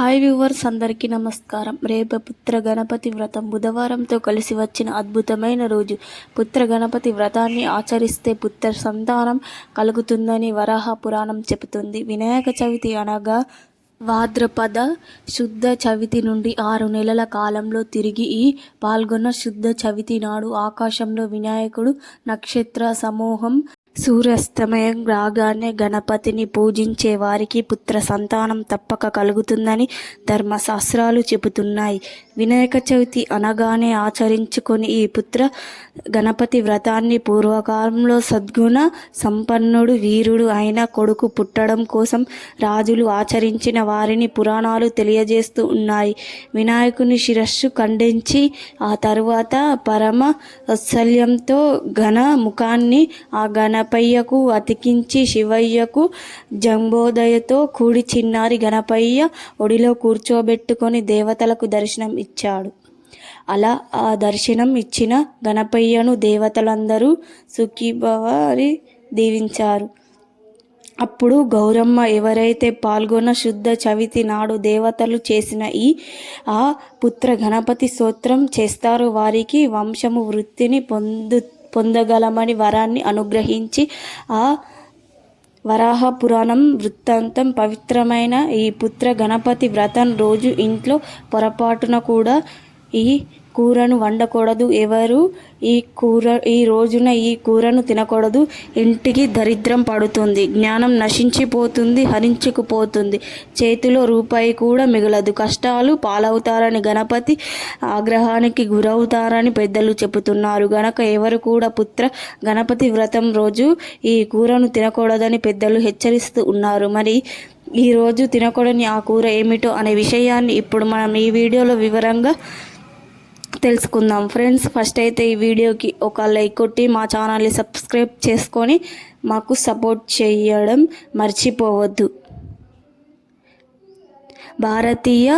Hi viewers అందరికీ నమస్కారం. రేపు పుత్ర గణపతి వ్రతం బుధవారంతో కలిసి వచ్చిన అద్భుతమైన రోజు. పుత్ర గణపతి వ్రతాన్ని ఆచరిస్తే పుత్ర సంతానం కలుగుతుందని వరాహ పురాణం చెబుతుంది. వినాయక చవితి అనగా భాద్రపద శుద్ధ చవితి నుండి ఆరు నెలల కాలంలో తిరిగి ఈ పాల్గొన్న శుద్ధ చవితి నాడు ఆకాశంలో వినాయకుడు నక్షత్ర సమూహం సూర్యాస్తమయం రాగానే గణపతిని పూజించే వారికి పుత్ర సంతానం తప్పక కలుగుతుందని ధర్మశాస్త్రాలు చెబుతున్నాయి. వినాయక చవితి అనగానే ఆచరించుకొని ఈ పుత్ర గణపతి వ్రతాన్ని పూర్వకాలంలో సద్గుణ సంపన్నుడు వీరుడు అయిన కొడుకు పుట్టడం కోసం రాజులు ఆచరించిన వారిని పురాణాలు తెలియజేస్తూ ఉన్నాయి. వినాయకుని శిరస్సు ఖండించి ఆ తరువాత పరమ వాత్సల్యంతో ఘన ముఖాన్ని ఆ గణ గణపయ్యకు అతికించి శివయ్యకు జంబోదయతో కూడి చిన్నారి గణపయ్య ఒడిలో కూర్చోబెట్టుకొని దేవతలకు దర్శనం ఇచ్చాడు. అలా ఆ దర్శనం ఇచ్చిన గణపయ్యను దేవతలందరూ సుఖీభవారి దీవించారు. అప్పుడు గౌరమ్మ ఎవరైతే పాల్గొన్న శుద్ధ చవితి నాడు దేవతలు చేసిన ఈ ఆ పుత్ర గణపతి స్తోత్రం చేస్తారు వారికి వంశము వృత్తిని పొందు పొందగలమని వరాన్ని అనుగ్రహించి ఆ వరాహ పురాణం వృత్తాంతం పవిత్రమైన ఈ పుత్ర గణపతి వ్రతం రోజు ఇంట్లో పొరపాటున కూడా ఈ కూరను వండకూడదు. ఎవరు ఈ కూర ఈ రోజున ఈ కూరను తినకూడదు. ఇంటికి దరిద్రం పడుతుంది. జ్ఞానం నశించిపోతుంది హరించుకుపోతుంది. చేతిలో రూపాయి కూడా మిగలదు. కష్టాలు పాలవుతారని గణపతి ఆగ్రహానికి గురవుతారని పెద్దలు చెబుతున్నారు. గనక ఎవరు కూడా పుత్ర గణపతి వ్రతం రోజు ఈ కూరను తినకూడదని పెద్దలు హెచ్చరిస్తూ ఉన్నారు. మరి ఈ రోజు తినకూడని ఆ కూర ఏమిటో అనే విషయాన్ని ఇప్పుడు మనం ఈ వీడియోలో వివరంగా తెలుసుకుందాం. ఫ్రెండ్స్ ఫస్ట్ అయితే ఈ వీడియోకి ఒక లైక్ కొట్టి మా ఛానల్ని సబ్స్క్రైబ్ చేసుకొని మాకు సపోర్ట్ చేయడం మర్చిపోవద్దు. భారతీయ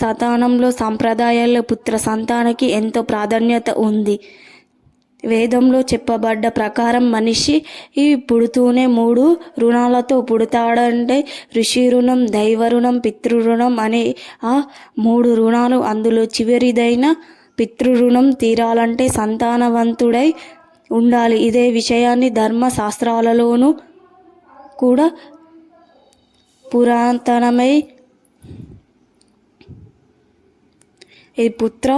సతానంలో సాంప్రదాయాల పుత్ర సంతానానికి ఎంతో ప్రాధాన్యత ఉంది. వేదంలో చెప్పబడ్డ ప్రకారం మనిషి ఈ పుడుతూనే మూడు రుణాలతో పుడతాడంటే ఋషి రుణం దైవ రుణం పితృ రుణం అనే ఆ మూడు రుణాలు అందులో చివరిదైన పితృరుణం తీరాలంటే సంతానవంతుడై ఉండాలి. ఇదే విషయాన్ని ధర్మశాస్త్రాలలోనూ కూడా పురాతనమై ఈ పుత్ర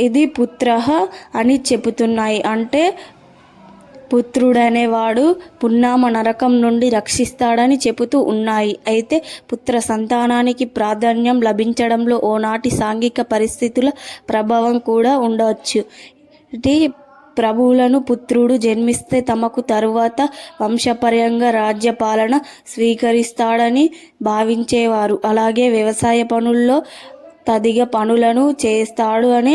ఇది పుత్ర అని చెబుతున్నాయి. అంటే పుత్రుడనేవాడు పున్నామ నరకం నుండి రక్షిస్తాడని చెబుతూ ఉన్నాయి. అయితే పుత్ర సంతానానికి ప్రాధాన్యం లభించడంలో ఓనాటి సాంఘిక పరిస్థితుల ప్రభావం కూడా ఉండవచ్చు ఇది ప్రభువులను పుత్రుడు జన్మిస్తే తమకు తరువాత వంశపర్యంగా రాజ్యపాలన స్వీకరిస్తాడని భావించేవారు. అలాగే వ్యవసాయ పనుల్లో తదిగ పనులను చేస్తాడు అని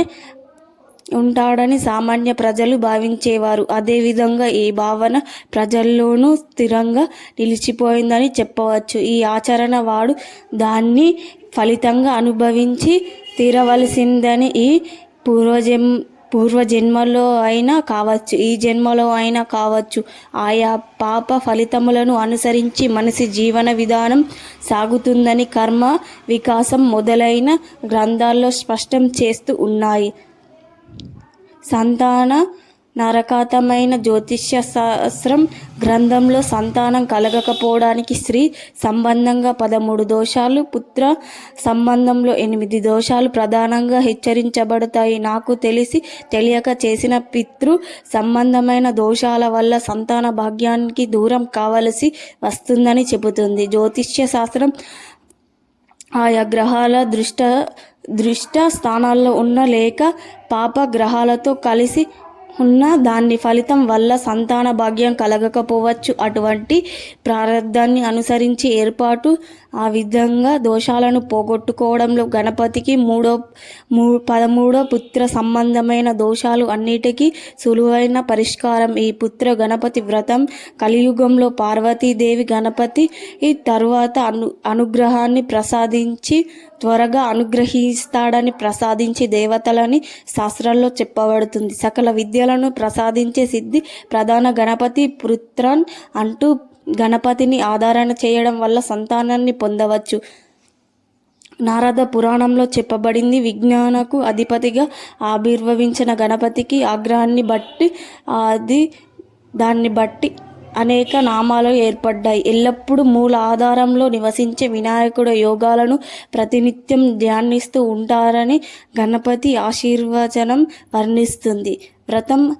ఉంటాడని సామాన్య ప్రజలు భావించేవారు. అదేవిధంగా ఈ భావన ప్రజల్లోనూ స్థిరంగా నిలిచిపోయిందని చెప్పవచ్చు. ఈ ఆచరణ వాడు దాన్ని ఫలితంగా అనుభవించి తీరవలసిందని ఈ పూర్వజం పూర్వజన్మలో అయినా కావచ్చు. ఈ జన్మలో అయినా కావచ్చు. ఆయా పాప ఫలితములను అనుసరించి మనిషి జీవన విధానం సాగుతుందని కర్మ వికాసం మొదలైన గ్రంథాల్లో స్పష్టం చేస్తూ ఉన్నాయి. సంతాన నరకాతమైన జ్యోతిష్య శాస్త్రం గ్రంథంలో సంతానం కలగకపోవడానికి స్త్రీ సంబంధంగా పదమూడు దోషాలు పుత్ర సంబంధంలో ఎనిమిది దోషాలు ప్రధానంగా హెచ్చరించబడతాయి. నాకు తెలిసి తెలియక చేసిన పితృ సంబంధమైన దోషాల వల్ల సంతాన భాగ్యానికి దూరం కావలసి వస్తుందని చెబుతుంది. జ్యోతిష్య శాస్త్రం ఆయా గ్రహాల దృష్ట దృష్ట స్థానాల్లో ఉన్న లేక పాప గ్రహాలతో కలిసి ఉన్న దాని ఫలితం వల్ల సంతాన భాగ్యం కలగకపోవచ్చు. అటువంటి ప్రారంధాన్ని అనుసరించి ఏర్పాటు ఆ విధంగా దోషాలను పోగొట్టుకోవడంలో గణపతికి మూడో మూ పదమూడో పుత్ర సంబంధమైన దోషాలు అన్నిటికీ సులువైన పరిష్కారం. ఈ పుత్ర గణపతి వ్రతం కలియుగంలో పార్వతీదేవి గణపతి ఈ తరువాత అను అనుగ్రహాన్ని ప్రసాదించి త్వరగా అనుగ్రహిస్తాడని ప్రసాదించి దేవతలని శాస్త్రాల్లో చెప్పబడుతుంది. సకల విద్యలను ప్రసాదించే సిద్ధి ప్రధాన గణపతి పుత్రన్ అంటూ గణపతిని ఆధారణ చేయడం వల్ల సంతానాన్ని పొందవచ్చు. నారద పురాణంలో చెప్పబడింది విజ్ఞానకు అధిపతిగా ఆవిర్భవించిన గణపతికి ఆగ్రహాన్ని బట్టి అది దాన్ని బట్టి అనేక నామాలు ఏర్పడ్డాయి. ఎల్లప్పుడూ మూల ఆధారంలో నివసించే వినాయకుడు యోగాలను ప్రతినిత్యం ధ్యానిస్తూ ఉంటారని గణపతి ఆశీర్వచనం వర్ణిస్తుంది. వ్రతం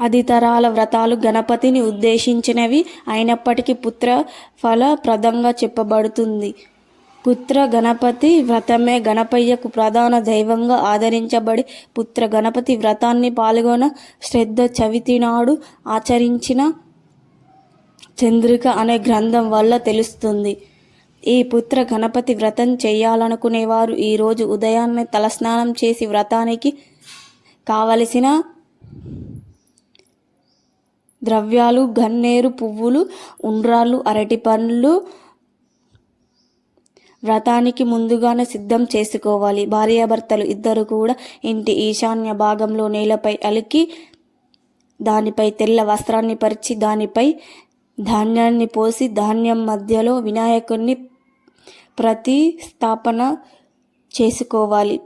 అధితరాల వ్రతాలు గణపతిని ఉద్దేశించినవి అయినప్పటికీ పుత్ర ఫలప్రదంగా చెప్పబడుతుంది. పుత్ర గణపతి వ్రతమే గణపయ్యకు ప్రధాన దైవంగా ఆదరించబడి పుత్ర గణపతి వ్రతాన్ని పాల్గొన శ్రద్ధ చవితి నాడు ఆచరించిన చంద్రిక అనే గ్రంథం వల్ల తెలుస్తుంది. ఈ పుత్ర గణపతి వ్రతం చేయాలనుకునేవారు ఈరోజు ఉదయాన్నే తలస్నానం చేసి వ్రతానికి కావలసిన ద్రవ్యాలు గన్నేరు పువ్వులు ఉండ్రాళ్ళు అరటి పండ్లు వ్రతానికి ముందుగానే సిద్ధం చేసుకోవాలి. భార్యాభర్తలు ఇద్దరు కూడా ఇంటి ఈశాన్య భాగంలో నేలపై అలికి దానిపై తెల్ల వస్త్రాన్ని పరిచి దానిపై ధాన్యాన్ని పోసి ధాన్యం మధ్యలో వినాయకుడిని ప్రతిస్థాపన చేసుకోవాలి.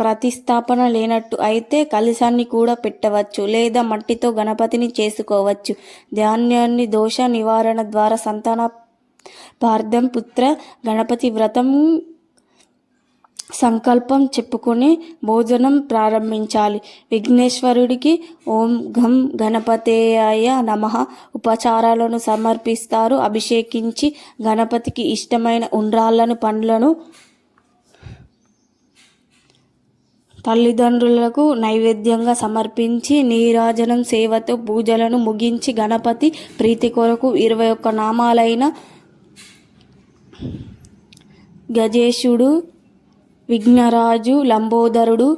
ప్రతిస్థాపన లేనట్టు అయితే కలశాన్ని కూడా పెట్టవచ్చు లేదా మట్టితో గణపతిని చేసుకోవచ్చు. ధాన్యాన్ని దోష నివారణ ద్వారా సంతాన పార్థం పుత్ర గణపతి వ్రతం సంకల్పం చెప్పుకొని భోజనం ప్రారంభించాలి. విఘ్నేశ్వరుడికి ఓం ఘం గణపతేయ నమ. ఉపచారాలను సమర్పిస్తారు. అభిషేకించి గణపతికి ఇష్టమైన ఉండ్రాళ్ళను పండ్లను తల్లిదండ్రులకు నైవేద్యంగా సమర్పించి నీరాజనం సేవతో పూజలను ముగించి గణపతి ప్రీతి కొరకు ఇరవై ఒక్క నామాలైన గజేషుడు విఘ్నరాజు లంబోదరుడు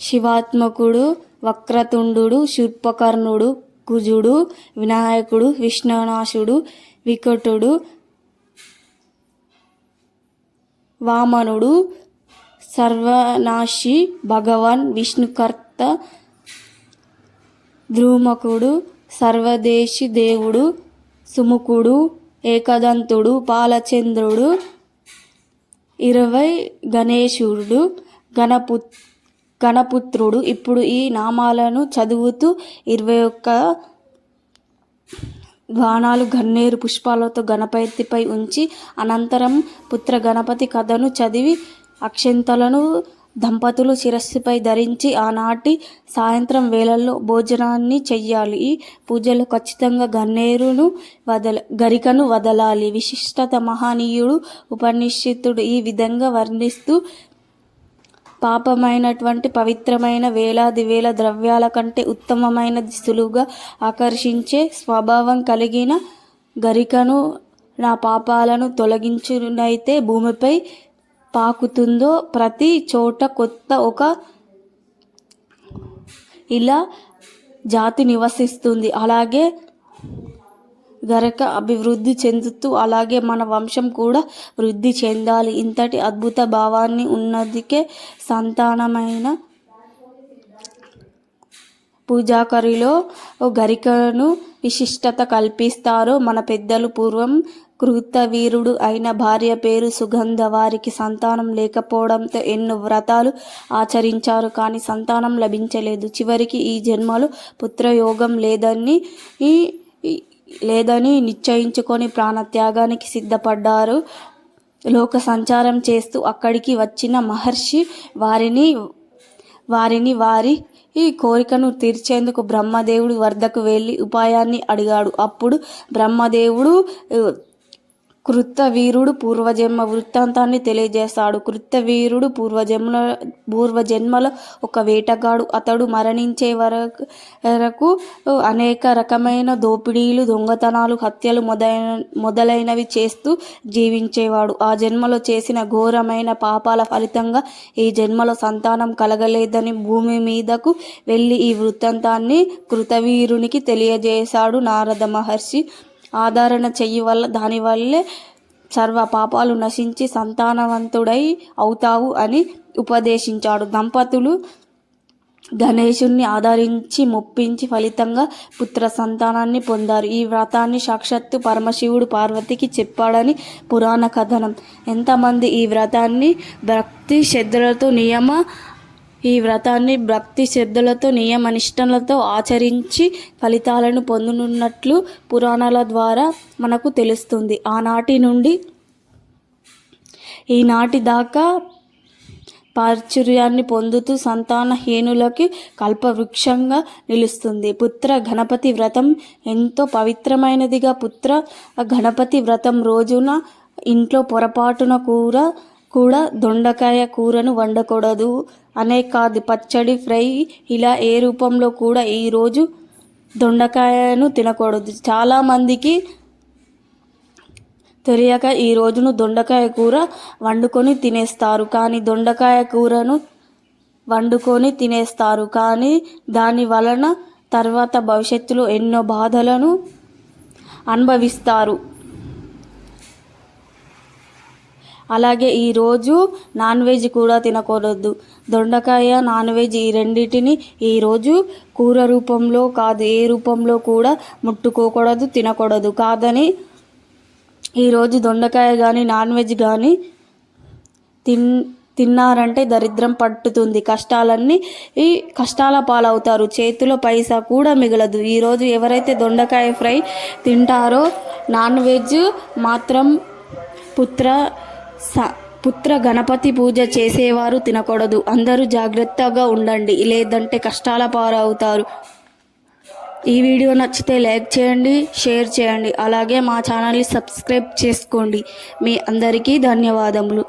శివాత్మకుడు వక్రతుండు శూర్పకర్ణుడు కుజుడు వినాయకుడు విష్ణునాశుడు వికటుడు వామనుడు సర్వనాశి భగవాన్ విష్ణుకర్త ధ్రుమకుడు సర్వదేశి దేవుడు సుముఖుడు ఏకదంతుడు పాలచంద్రుడు ఇరవై గణేశుడు గణపు గణపుత్రుడు. ఇప్పుడు ఈ నామాలను చదువుతూ ఇరవై ఒక్క బాణాలు గన్నేరు పుష్పాలతో గణపతిపై ఉంచి అనంతరం పుత్ర గణపతి కథను చదివి అక్షంతలను దంపతులు శిరస్సుపై ధరించి ఆనాటి సాయంత్రం వేళల్లో భోజనాన్ని చెయ్యాలి. ఈ పూజలో ఖచ్చితంగా గన్నేరును వదల గరికను వదలాలి. విశిష్టత మహనీయుడు ఉపనిషితుడు ఈ విధంగా వర్ణిస్తూ పాపమైనటువంటి పవిత్రమైన వేలాది వేల ద్రవ్యాల కంటే ఉత్తమమైన సులువుగా ఆకర్షించే స్వభావం కలిగిన గరికను నా పాపాలను తొలగించునైతే భూమిపై పాకుతుందో ప్రతి చోట కొత్త ఒక ఇలా జాతి నివసిస్తుంది. అలాగే గరక అభివృద్ధి చెందుతూ అలాగే మన వంశం కూడా వృద్ధి చెందాలి. ఇంతటి అద్భుత భావాన్ని ఉన్నదికే సంతానమైన పూజాకరిలో గరికను విశిష్టత కల్పిస్తారు మన పెద్దలు పూర్వం కృతవీరుడు అయిన భార్య పేరు సుగంధ. వారికి సంతానం లేకపోవడంతో ఎన్నో వ్రతాలు ఆచరించారు కానీ సంతానం లభించలేదు. చివరికి ఈ జన్మలో పుత్రయోగం లేదని లేదని నిశ్చయించుకొని ప్రాణత్యాగానికి సిద్ధపడ్డారు. లోక సంచారం చేస్తూ అక్కడికి వచ్చిన మహర్షి వారిని వారిని వారి ఈ కోరికను తీర్చేందుకు బ్రహ్మదేవుడు వద్దకు వెళ్ళి ఉపాయాన్ని అడిగాడు. అప్పుడు బ్రహ్మదేవుడు కృతవీరుడు పూర్వజన్మ వృత్తాంతాన్ని తెలియజేస్తాడు. కృతవీరుడు పూర్వజన్మ పూర్వజన్మలో ఒక వేటగాడు. అతడు మరణించే వరకు వరకు అనేక రకమైన దోపిడీలు దొంగతనాలు హత్యలు మొదలైన మొదలైనవి చేస్తూ జీవించేవాడు. ఆ జన్మలో చేసిన ఘోరమైన పాపాల ఫలితంగా ఈ జన్మలో సంతానం కలగలేదని భూమి మీదకు వెళ్ళి ఈ వృత్తాంతాన్ని కృతవీరునికి తెలియజేశాడు నారద మహర్షి. ఆదరణ చెయ్యి వల్ల దానివల్లే సర్వ పాపాలు నశించి సంతానవంతుడై అవుతావు అని ఉపదేశించాడు. దంపతులు గణేశుణ్ణి ఆదరించి మొప్పించి ఫలితంగా పుత్ర సంతానాన్ని పొందారు. ఈ వ్రతాన్ని సాక్షాత్తు పరమశివుడు పార్వతికి చెప్పాడని పురాణ కథనం. ఎంతమంది ఈ వ్రతాన్ని భక్తి శ్రద్ధలతో నియమ ఈ వ్రతాన్ని భక్తి శ్రద్ధలతో నియమనిష్టలతో ఆచరించి ఫలితాలను పొందనున్నట్లు పురాణాల ద్వారా మనకు తెలుస్తుంది. ఆనాటి నుండి ఈనాటి దాకా ప్రాచుర్యాన్ని పొందుతూ సంతానహీనులకి కల్పవృక్షంగా నిలుస్తుంది. పుత్ర గణపతి వ్రతం ఎంతో పవిత్రమైనదిగా. పుత్ర గణపతి వ్రతం రోజున ఇంట్లో పొరపాటున కూడా కూడా దొండకాయ కూరను వండకూడదు. అనే కాదు పచ్చడి ఫ్రై ఇలా ఏ రూపంలో కూడా ఈరోజు దొండకాయను తినకూడదు. చాలామందికి తెలియక ఈ రోజును దొండకాయ కూర వండుకొని తినేస్తారు. కానీ దొండకాయ కూరను వండుకొని తినేస్తారు. కానీ దాని వలన తర్వాత భవిష్యత్తులో ఎన్నో బాధలను అనుభవిస్తారు. అలాగే ఈరోజు నాన్ వెజ్ కూడా తినకూడదు. దొండకాయ నాన్ వెజ్ ఈ రెండింటిని ఈరోజు కూర రూపంలో కాదు ఏ రూపంలో కూడా ముట్టుకోకూడదు తినకూడదు. కాదని ఈరోజు దొండకాయ కానీ నాన్ వెజ్ కానీ తిన్ తిన్నారంటే దరిద్రం పట్టుతుంది. కష్టాలన్నీ ఈ కష్టాల పాలవుతారు. చేతిలో పైసా కూడా మిగలదు. ఈరోజు ఎవరైతే దొండకాయ ఫ్రై తింటారో నాన్ వెజ్ మాత్రం పుత్ర స పుత్ర గణపతి పూజ చేసేవారు తినకూడదు. అందరూ జాగ్రత్తగా ఉండండి. లేదంటే కష్టాల పాలవుతారు ఈ వీడియో నచ్చితే లైక్ చేయండి షేర్ చేయండి. అలాగే మా ఛానల్ని సబ్స్క్రైబ్ చేసుకోండి. మీ అందరికీ ధన్యవాదములు.